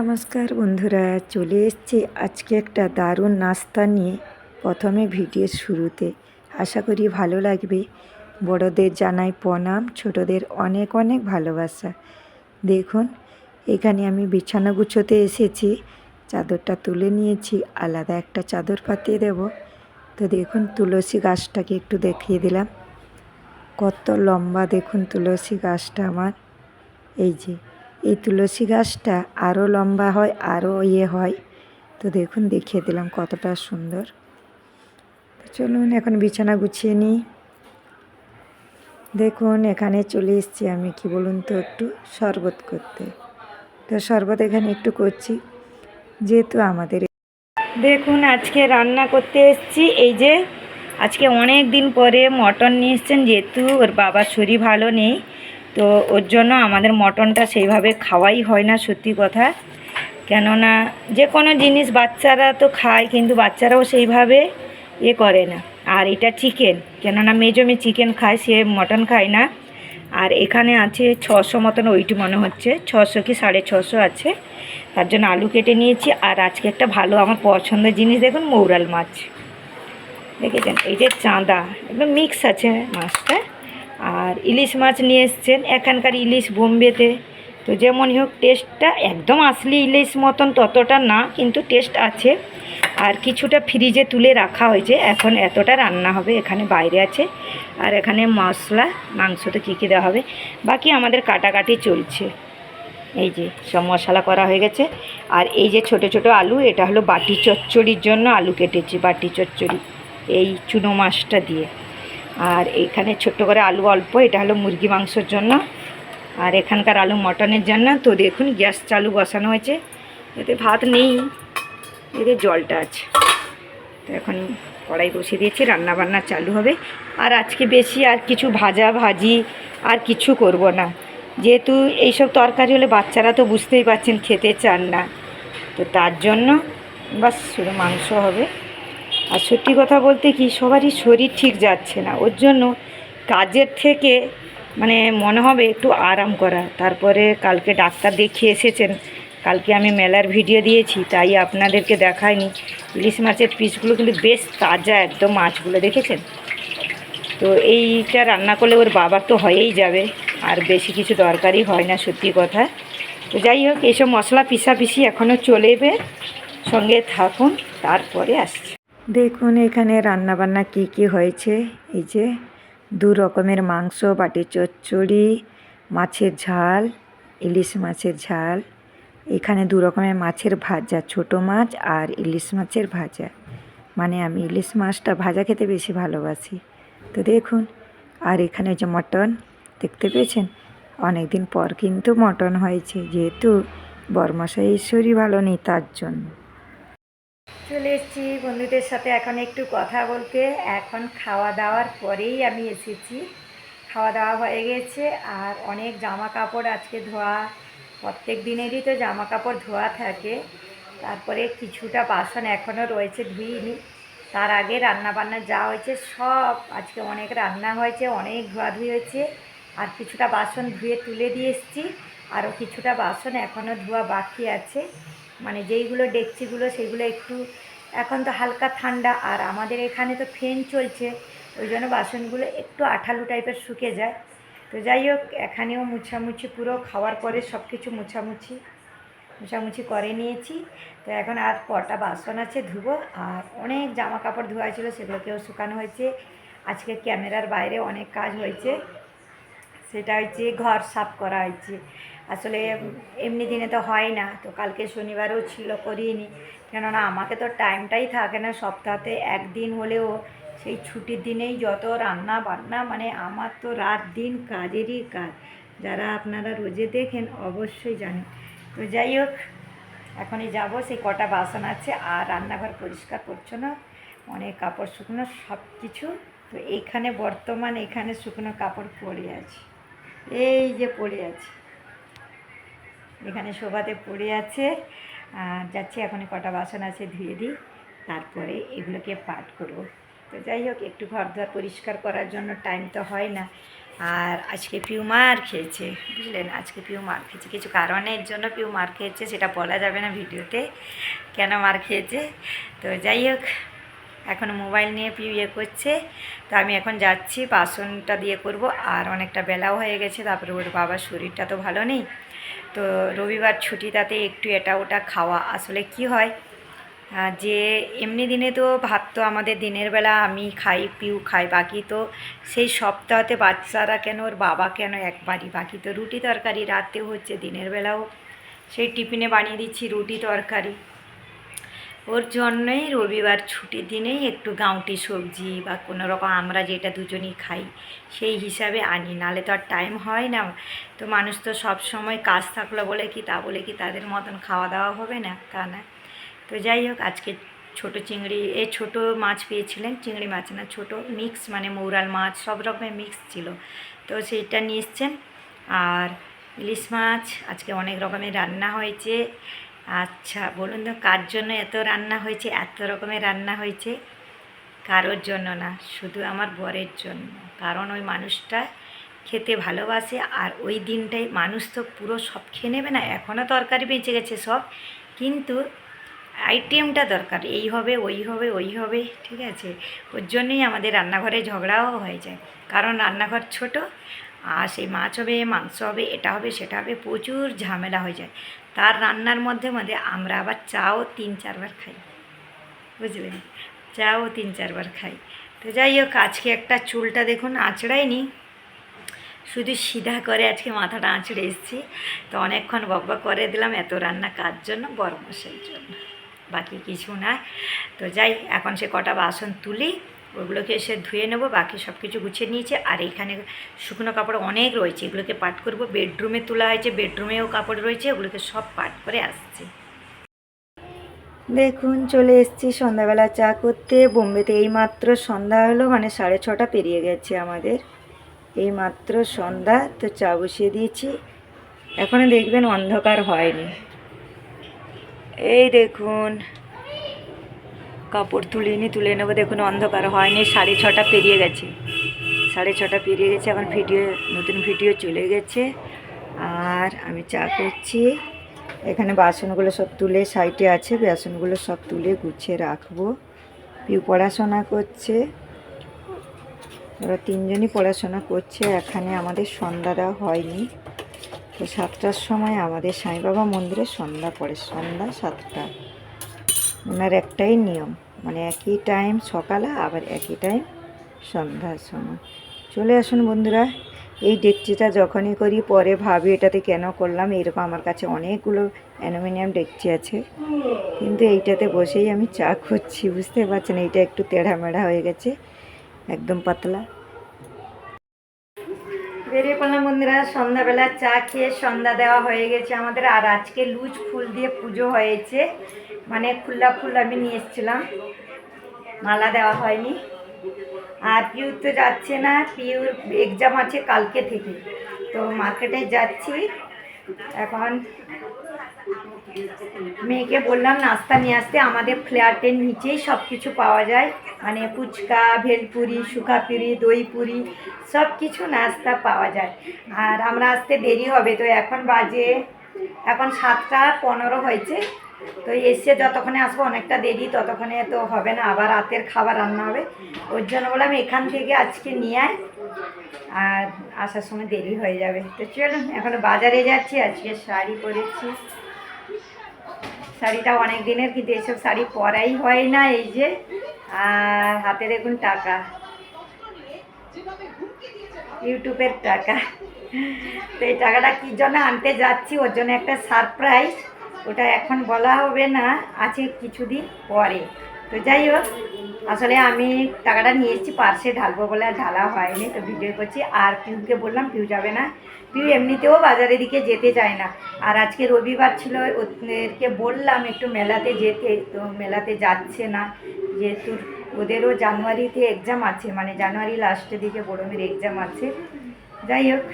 নমস্কার বন্ধুরা, চলে এসেছি আজকে একটা দারুণ নাস্তা নিয়ে প্রথমে ভিডিওর শুরুতে। আশা করি ভালো লাগবে। বড়দের জানাই প্রণাম, ছোটদের অনেক অনেক ভালোবাসা। দেখুন, এখানে আমি বিছানা গুছোতে এসেছি, চাদরটা তুলে নিয়েছি, আলাদা একটা চাদর পাতিয়ে দেব। তো দেখুন, তুলসী গাছটাকে একটু দেখিয়ে দিলাম। কত লম্বা দেখুন তুলসী গাছটা আমার। এই যে এই তুলসী গাছটা আরও লম্বা হয় আরও ইয়ে হয়। তো দেখুন, দেখিয়ে দিলাম কতটা সুন্দর। চলুন, এখন বিছানা গুছিয়ে নিই। দেখুন, এখানে চলে এসেছি আমি, কি বলুন তো একটু, শরবত করতে। তো শরবত এখানে একটু করছি, যেহেতু আমাদের দেখুন, আজকে রান্না করতে এসেছি। এই যে, আজকে অনেক দিন পরে মটন নিয়ে এসছেন, যেহেতু ওর বাবার শরীর ভালো নেই। তো ওর জন্য আমাদের মটনটা সেইভাবে খাওয়াই হয় না, সত্যি কথা। কেননা যে কোনো জিনিস বাচ্চারা তো খায়, কিন্তু বাচ্চারাও সেইভাবে এ করে না। আর এটা চিকেন কেননা মেজমে চিকেন খায়, সে মটন খায় না। আর এখানে আছে ছশো মতন ওইটি মনে হচ্ছে, ছশো কি সাড়ে ছশো আছে। তার জন্য আলু কেটে নিয়েছি, আর আজকে একটা ভালো আমার পছন্দের জিনিস দেখুন, মৌরাল মাছ। দেখেছেন? এই যে চাঁদা, একদম মিক্স আছে মাছটা। আর ইলিশ মাছ নিয়ে এসছেন এখানকার ইলিশ বোম্বেতে। তো যেমনই হোক টেস্টটা একদম আসলি ইলিশ মতন ততটা না, কিন্তু টেস্ট আছে। আর কিছুটা ফ্রিজে তুলে রাখা হয়েছে। এখন এতটা রান্না হবে, এখানে বাইরে আছে। আর এখানে মশলা, মাংসতে কী কী দেওয়া হবে, বাকি আমাদের কাটাকাটি চলছে। এই যে, সব মশলা করা হয়ে গেছে। আর এই যে ছোট ছোট আলু, এটা হলো বাটি চচ্চড়ির জন্য আলু কেটেছি, বাটি চচ্চড়ি। এই চুনো মাছটা দিয়ে। আর এখানে ছোট্ট করে আলু অল্প, এটা হলো মুরগি মাংসর জন্য। আর এখানকার আলু মটনের জন্য। তো দেখুন, গ্যাস চালু বসানো হয়েছে। এতে ভাত নেই, এতে জলটা আছে। তো এখন কড়াই বসিয়ে দিয়েছি রান্না বান্না চালু হবে। আর আজকে বেশি আর কিছু ভাজা ভাজি আর কিছু করব না। যেহেতু এইসব তরকারি হলে বাচ্চারা তো বুঝতেই পারছেন, খেতে চান না। তো তার জন্য বাস শুধু মাংস হবে। আর সত্যি কথা বলতে কি, সবারই শরীর ঠিক যাচ্ছে না। ওর জন্য কাজের থেকে মানে মনে হবে একটু আরাম করা। তারপরে কালকে ডাক্তার দেখিয়ে এসেছেন। কালকে আমি মেলার ভিডিও দিয়েছি, তাই আপনাদেরকে দেখাইনি। ইলিশ মাছের পিসগুলো কিন্তু বেশ তাজা একদম মাছগুলো, দেখেছেন? তো এইটা রান্না করলে ওর বাবার তো হয়েই যাবে, আর বেশি কিছু দরকারই হয় না সত্যি কথা। তো যাই হোক এইসব মশলা পিসাপিসি এখনও চলেবে। সঙ্গে থাকুন, তারপরে আসছি। দেখুন, এখানে রান্নাবান্না কি কি হয়েছে? এই যে দু রকমের মাংস, বাটি চচ্চড়ি, মাছের ঝাল, ইলিশ মাছের ঝাল। এখানে দু রকমের মাছের ভাজা, ছোট মাছ আর ইলিশ মাছের ভাজা। মানে আমি ইলিশ মাছটা ভাজা খেতে বেশি ভালোবাসি। তো দেখুন, আর এখানে যে মটন, দেখতে পেয়েছেন? অনেক দিন পর কিন্তু মটন হয়েছে, যেহেতু বরমশাই শরীর ভালো নেই তার জন্য। চলে এসেছি বন্ধুদের সাথে এখন একটু কথা বলতে। এখন খাওয়া দাওয়ার পরেই আমি এসেছি। খাওয়া দাওয়া হয়ে গেছে আর অনেক জামা কাপড় আজকে ধোয়া, প্রত্যেক দিনেরই তো জামা কাপড় ধোয়া থাকে। তারপরে কিছুটা বাসন এখনও রয়েছে ধুইনি। তার আগে রান্না বান্না যা হয়েছে সব আজকে অনেক রান্না হয়েছে, অনেক ধোয়াধুয়ি হয়েছে। আর কিছুটা বাসন ধুয়ে তুলে দিয়ে এসেছি। আরও কিছুটা বাসন এখনও ধোয়া বাকি আছে। মানে যেইগুলো ডেকচিগুলো সেগুলো একটু, এখন তো হালকা ঠান্ডা আর আমাদের এখানে তো ফ্যান চলছে, ওই জন্য বাসনগুলো একটু আঠালু টাইপের শুকে যায়। তো যাই হোক, এখানেও মুছামুছি পুরো খাওয়ার পরে সব কিছু মুছামুছি মুছামুছি করে নিয়েছি। তো এখন আর কটা বাসন আছে ধুবো, আর অনেক জামা কাপড় ধোয়া ছিল সেগুলোকেও শুকানো হয়েছে। আজকে ক্যামেরার বাইরে অনেক কাজ হয়েছে। সেটা হচ্ছে ঘর সাফ করা হয়েছে আসলে এমনি দিনে তো হয় না, তো কালকে শনিবারও ছিল করিনি। কেননা আমাকে তো টাইমটাই থাকে না সপ্তাহতে একদিন হলেও। সেই ছুটির দিনেই যত রান্না বান্না মানে আমার তো রাত দিন কাজেরই কাজ। যারা আপনারা রোজে দেখেন অবশ্যই জানেন। তো যাই হোক, এখনই যাব, সেই কটা বাসন আছে আর রান্নাঘর পরিষ্কার করছ না অনেক কাপড় শুকনো সব কিছু তো এইখানে বর্তমান এখানে শুকনো কাপড় পরে আছে। এই যে পড়ে আছে। এখানে শোভাতে পড়ে আছে। আর যাচ্ছি এখন কটা বাসন আছে ধুয়ে দিই, তারপরে এগুলোকে পাট করব। তো যাই হোক, একটু ঘর দুয়ার পরিষ্কার করার জন্য টাইম তো হয় না। আর আজকে পিউ মার খেয়েছে, বুঝলেন? আজকে পিউ মার খেয়েছে। কিছু কারণের জন্য পিউ মার খেয়েছে, সেটা বলা যাবে না ভিডিওতে, কেন মার খেয়েছে? তো যাই হোক এখন মোবাইল নিয়ে ইয়ে করছে। তো আমি এখন যাচ্ছি, বাসনটা দিয়ে করব। আর অনেকটা বেলাও হয়ে গেছে, তারপরে ওর বাবার শরীরটা তো ভালো নেই। তো রবিবার ছুটিটাতে একটু এটা ওটা খাওয়া, আসলে কি হয়? যে এমনি দিনে তো ভাত তো আমাদের দিনের বেলা আমি খাই, পিউ খাই বাকি তো সেই সপ্তাহতে বাচ্চারা কেন, ওর বাবা কেন একবারই? বাকি তো রুটি তরকারি, রাতেও হচ্ছে, দিনের বেলাও। সেই টিফিনে বানিয়ে দিচ্ছি রুটি তরকারি। ওর জন্যই রবিবার ছুটির দিনেই একটু গাঁটি সবজি বা কোনো রকম আমরা যেটা দুজনেই খাই, সেই হিসাবে আনি। নালে তো আর টাইম হয় না। তো মানুষ তো সব সময় কাজ থাকল বলে কি, তা বলে কি তাদের মতন খাওয়া দাওয়া হবে না? তা না। তো যাই হোক, আজকে ছোট চিংড়ি, এ ছোট মাছ পেয়েছিলেন, চিংড়ি মাছ না, ছোট মিক্স মানে মৌরাল মাছ, সব রকমের মিক্স ছিল। তো সেইটা নিয়ে এসছেন। আর ইলিশ মাছ, আজকে অনেক রকমের রান্না হয়েছে। আচ্ছা বলুন তো কার জন্য এত রান্না হয়েছে, এত রকমের রান্না হয়েছে? কারোর জন্য না, শুধু আমার বরের জন্য। কারণ ওই মানুষটা খেতে ভালোবাসে আর ওই দিনটাই মানুষ তো পুরো সব খেয়ে নেবে না এখনও তরকারি বেঁচে গেছে সব। কিন্তু আইটেমটা দরকার, এই হবে, ওই হবে ওই হবে, ঠিক আছে? ওর জন্যই আমাদের রান্নাঘরে ঝগড়াও হয়ে যায়। কারণ রান্নাঘর ছোট, আর সেই মাছ হবে, মাংস হবে, এটা হবে, সেটা হবে, প্রচুর ঝামেলা হয়ে যায়। তার রান্নার মধ্যে মধ্যে আমরা আবার চাও তিন চারবার খাই। বুঝলেন চাও তিন চারবার খাই। তো যাই হোক, আজকে একটা চুলটা দেখুন আঁচড়াইনি শুধু সিধা করে আজকে মাথাটা আঁচড়ে এসেছি। তো অনেকক্ষণ বকবক করে দিলাম, এত রান্না কার জন্য? বড় মশাইয়ের জন্য। বাকি কিছু না। তো যাই, এখন সে কটা বাসন তুলি। ওগুলোকে এসে ধুয়ে নেব, বাকি সব কিছু গুছিয়ে নিয়েছে। আর এখানে শুকনো কাপড় অনেক রয়েছে, এগুলোকে পাট করব। বেডরুমে তোলা হয়েছে, বেডরুমেও কাপড় রয়েছে, ওগুলোকে সব পাট করে আসছে। দেখুন, চলে এসেছি সন্ধ্যাবেলা চা করতে। বোম্বেতে এই মাত্র সন্ধ্যা হলো মানে সাড়ে ছটা পেরিয়ে গেছে আমাদের। এই মাত্র সন্ধ্যা, তো চা বসিয়ে দিয়েছি। এখনও দেখবেন অন্ধকার হয়নি। এই দেখুন কাপড় তুলে তুলিনি তুলে নেব। দেখুন, অন্ধকার হয়নি, সাড়ে ছটা পেরিয়ে গেছে। সাড়ে ছটা পেরিয়ে গেছে, এখন ভিডিও, নতুন ভিডিও চলে গেছে। আর আমি চা করছি। এখানে বাসনগুলো সব তুলে, সাইডে আছে, বাসনগুলো সব তুলে গুছিয়ে রাখব। পিউ পড়াশোনা করছে। ওরা তিনজনই পড়াশোনা করছে। এখানে আমাদের সন্ধ্যা দেওয়া হয়নি। তো সাতটার সময় আমাদের সাই বাবা মন্দিরে সন্ধ্যা পড়ে, সন্ধ্যা সাতটা। ওনার একটাই নিয়ম মানে একই টাইম সকালে আবার একই টাইম সন্ধ্যার সময়। চলে আসুন বন্ধুরা, এই ডেকচিটা যখনই করি, পরে ভাবি এটাতে কেন করলাম, এরকম আমার কাছে অনেকগুলো অ্যালুমিনিয়াম ডেকচি আছে। কিন্তু এইটাতে বসেই আমি চা করছি বুঝতে পারছেন, এইটা একটু তেড়া মেড়া হয়ে গেছে, একদম পাতলা। বেরিয়ে পড়লাম বন্ধুরা, সন্ধ্যাবেলা চা খেয়ে সন্ধ্যা দেওয়া হয়ে গেছে আমাদের, আর আজকে লুচ ফুল দিয়ে পুজো হয়েছে। মানে খুল্লা ফুল আমি নিয়ে এসেছিলাম। মালা দেওয়া হয়নি। আর পিউর তো যাচ্ছে না, পিউর এক্সাম আছে কালকে থেকে। তো মার্কেটে যাচ্ছি। এখন মেয়েকে বললাম, নাস্তা নিয়ে আসতে আমাদের ফ্ল্যাটের নিচেই সব কিছু পাওয়া যায়। মানে ফুচকা, ভেলপুরি শুকাপুরি দই পুরি সব কিছু নাস্তা পাওয়া যায়। আর আমরা আসতে দেরি হবে, তো এখন বাজে, এখন সাতটা পনেরো হয়েছে। তো এসে যতক্ষণে আসব অনেকটা দেরি, ততক্ষণে তো হবে না, আবার রাতের খাবার রান্না হবে। ওর জন্য বললাম, এখান থেকে আজকে নিয়ে আয়, আর আসার সময় দেরি হয়ে যাবে। তো চলুন, এখন বাজারে যাচ্ছি, আজকে শাড়ি পরেছি। শাড়িটা অনেক দিনের কিন্তু এসব শাড়ি পরাই হয় না, এই যে। আর হাতে দেখুন টাকা। ইউটিউবের টাকা। তো এই টাকাটা কী জন্য আনতে যাচ্ছি, ওর জন্য একটা সারপ্রাইজ। ওটা এখন বলা হবে না, আছে কিছুদিন পরে। তো যাই হোক, আসলে আমি টাকাটা নিয়ে এসেছি, পার্সে ঢালবো বলে আর ঢালা হয়নি, তো ভিডিও করছি। আর পিউকে বললাম পিউ যাবে না। পিউ এমনিতেও বাজারের দিকে যেতে চায় না। আর আজকে রবিবার ছিল, ওদেরকে বললাম একটু মেলাতে যেতে, তো মেলাতে যাচ্ছে না। যেহেতু ওদেরও জানুয়ারিতে এক্সাম আছে মানে জানুয়ারি লাস্টের দিকে বড়মের এক্সাম আছে। যাই হোক,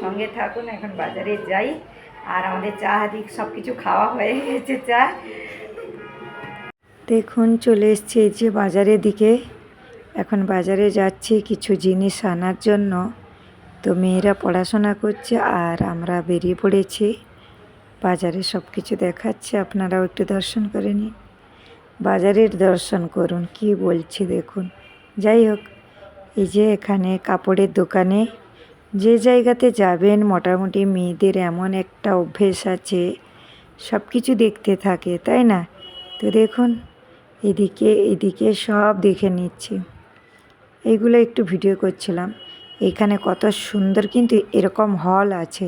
সঙ্গে থাকুন, এখন বাজারে যাই। আর আমাদের চা দিক সব কিছু খাওয়া হয়ে গেছে, চা। দেখুন, চলে এসছি এই যে বাজারের দিকে। এখন বাজারে যাচ্ছি কিছু জিনিস আনার জন্য। তো মেয়েরা পড়াশোনা করছে আর আমরা বেরিয়ে পড়েছি। বাজারে সব কিছু দেখাচ্ছে, আপনারাও একটু দর্শন করে নিন। বাজারের দর্শন করুন, কি বলছি দেখুন। যাই হোক, এই যে এখানে কাপড়ের দোকানে, যে জায়গাতে যাবেন, মোটামুটি মেয়েদের এমন একটা অভ্যেস আছে সব কিছু দেখতে থাকে, তাই না? তো দেখুন, এদিকে এদিকে সব দেখে নিচ্ছি। এইগুলো একটু ভিডিও করছিলাম। এখানে কত সুন্দর কিন্তু এরকম হল আছে।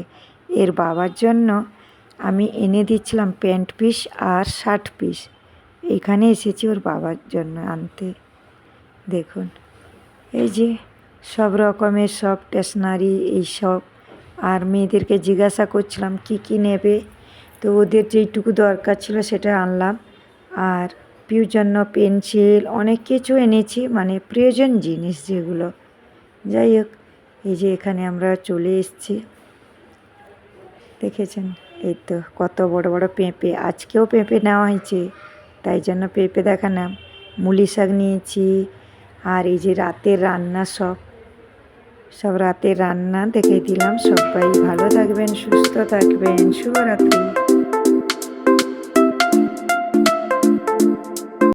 এর বাবার জন্য আমি এনে দিচ্ছিলাম প্যান্ট পিস আর শার্ট পিস। এখানে এসেছি ওর বাবার জন্য আনতে। দেখুন, এই যে সব রকমের, সব স্টেশনারি এইসব। আর মেয়েদেরকে জিজ্ঞাসা করছিলাম, কি কি নেবে? তো ওদের যেইটুকু দরকার ছিল সেটা আনলাম। আর পিউর জন্য পেন্সিল অনেক কিছু এনেছি মানে প্রয়োজন জিনিস যেগুলো। যাই হোক, এই যে এখানে আমরা চলে এসেছি। দেখেছেন? এই তো কত বড় বড় পেঁপে। আজকেও পেঁপে নেওয়া হয়েছে, তাই জন্য পেঁপে দেখালাম। মুলি শাক নিয়েছি, আর এই যে রাতের রান্না সব। সব রাতের রান্না দেখে দিলাম। সবাই ভালো থাকবেন, সুস্থ থাকবেন। শুভরাত্রি।